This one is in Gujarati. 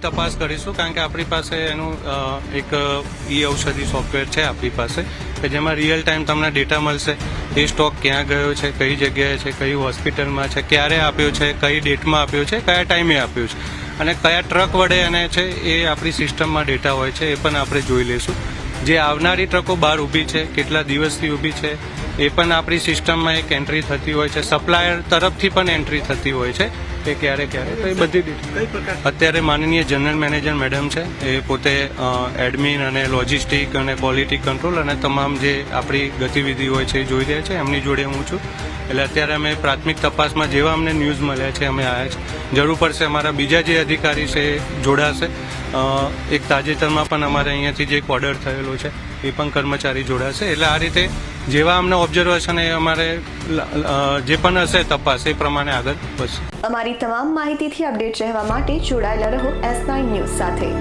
તપાસ કરીશું, કારણ કે આપણી પાસે એનું એક ઈ ઔષધિ સોફ્ટવેર છે આપણી પાસે, કે જેમાં રિયલ ટાઈમ તમને ડેટા મળશે, એ સ્ટોક ક્યાં ગયો છે, કઈ જગ્યાએ છે, કઈ હોસ્પિટલમાં છે, ક્યારે આપ્યો છે, કઈ ડેટમાં આપ્યો છે, કયા ટાઈમે આપ્યો છે. અને કયા ટ્રક વડે એને છે એ આપણી સિસ્ટમમાં ડેટા હોય છે, એ પણ આપણે જોઈ લઈશું. જે આવનારી ટ્રકો બહાર ઊભી છે કેટલા દિવસથી ઊભી છે એ પણ આપણી સિસ્ટમમાં એક એન્ટ્રી થતી હોય છે. સપ્લાયર તરફથી પણ એન્ટ્રી થતી હોય છે કે ક્યારે ક્યારે તો એ બધી અત્યારે માનનીય જનરલ મેનેજર મેડમ છે એ પોતે એડમિન અને લોજિસ્ટિક અને ક્વોલિટી કંટ્રોલ અને તમામ જે આપણી ગતિવિધિ હોય છે એ જોઈ રહ્યા છે. એમની જોડે હું છું. એટલે અત્યારે અમે પ્રાથમિક તપાસમાં જેવા અમને ન્યૂઝ મળ્યા છે અમે આવ્યા છે. જરૂર પડશે અમારા બીજા જે અધિકારી છે એ જોડાશે. એક તાજેતરમાં પણ અમારે અહીંયાથી જે એક ઓર્ડર થયેલો છે, એ પણ કર્મચારી જોડાશે. એટલે આ રીતે જેવા અમને ઓબ્ઝર્વેશન એ અમારે જે પણ હશે તપાસ, એ પ્રમાણે આગળ વધશે. અમારી તમામ માહિતીથી અપડેટ રહેવા માટે જોડાયેલા રહો એસ નાઇન ન્યૂઝ સાથે.